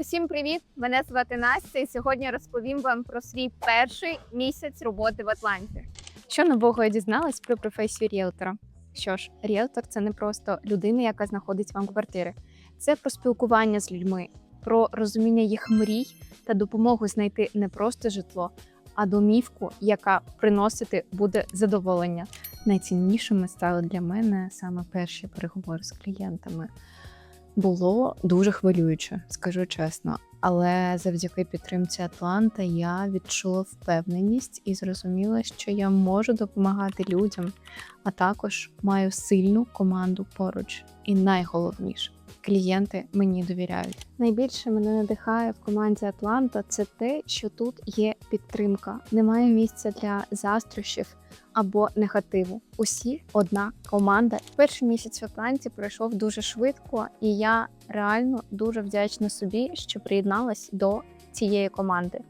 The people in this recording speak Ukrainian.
Усім привіт! Мене звати Настя, і сьогодні розповім вам про свій перший місяць роботи в Атланті. Що нового я дізналась про професію ріелтора? Що ж, ріелтор це не просто людина, яка знаходить вам квартири. Це про спілкування з людьми, про розуміння їх мрій та допомогу знайти не просто житло, а домівку, яка приносити буде задоволення. Найціннішими стали для мене саме перші переговори з клієнтами. Було дуже хвилююче, скажу чесно. Але завдяки підтримці Атланта я відчула впевненість і зрозуміла, що я можу допомагати людям, а також маю сильну команду поруч. І найголовніше, клієнти мені довіряють. Найбільше мене надихає в команді Атланта це те, що тут є підтримка. Немає місця для застрощів або негативу. Усі одна команда. Перший місяць в Атланті пройшов дуже швидко, і я реально дуже вдячна собі, що приєдналась до цієї команди.